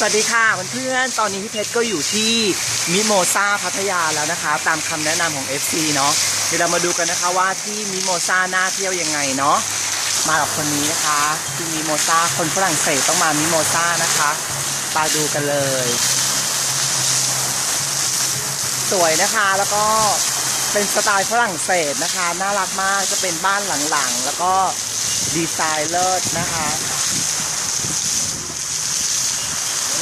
สวัสดีค่ะเพื่อนๆ ตอนนี้พี่เพชรก็อยู่ที่มิโมซาพัทยาแล้วนะคะ ตามคำแนะนำของ FC เนาะเดี๋ยวเรามาดูกันนะคะว่าที่มิโมซาน่าเที่ยวยังไงเนาะมากับคนนี้นะคะที่มิโมซาคนฝรั่งเศสต้องมามิโมซานะคะไปดูกันเลย สวยนะคะแล้วก็เป็นสไตล์ฝรั่งเศสนะคะ น่ารักมากจะเป็นบ้านหลังๆ แล้วก็ดีไซน์เลิศนะคะ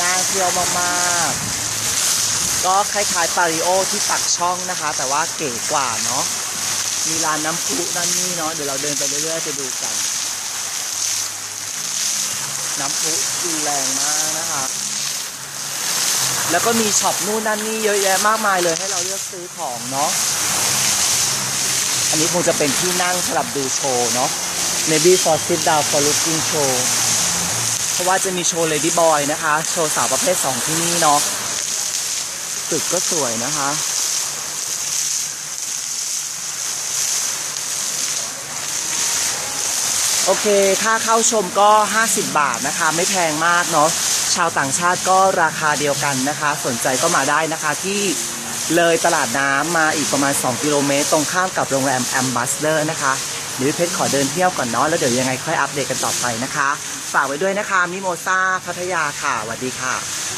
น่า เที่ยวมากๆ ก็คล้ายๆปาริโอที่ปักช่องนะคะ แต่ว่าเก๋กว่าเนาะมีร้านน้ำพุนั่นนี่เนาะเดี๋ยวเราเดินไปเรื่อยๆไปดูกัน น้ำพุดูแรงมากนะคะ แล้วก็มีช็อปนู่นนั่นนี่เยอะแยะมากมายเลยให้เราเลือกซื้อของเนาะอันนี้คงจะเป็นที่นั่งสำหรับดูโชว์เนาะ maybe for sit down for looking show เพราะว่าจะมีโชว์ Lady Boy นะคะ โชว์สาวประเภท2ที่นี่เนาะตึกก็สวยนะคะโอเค ค่าเข้าชมก็ 50 บาทนะคะ ไม่แพงมากเนาะ ชาวต่างชาติก็ราคาเดียวกันนะคะ สนใจก็มาได้นะคะที่เลยตลาดน้ำมาอีกประมาณ 2 กิโลเมตร ตรงข้ามกับโรงแรมแอมบ s สเดอร์นะคะ เดี๋ยวพี่เพชรขอเดินเที่ยวก่อนเนาะแล้วเดี๋ยวยังไงค่อยอัปเดตกันต่อไปนะคะ ฝากไว้ด้วยนะคะมิโมซาพัทยาค่ะสวัสดีค่ะ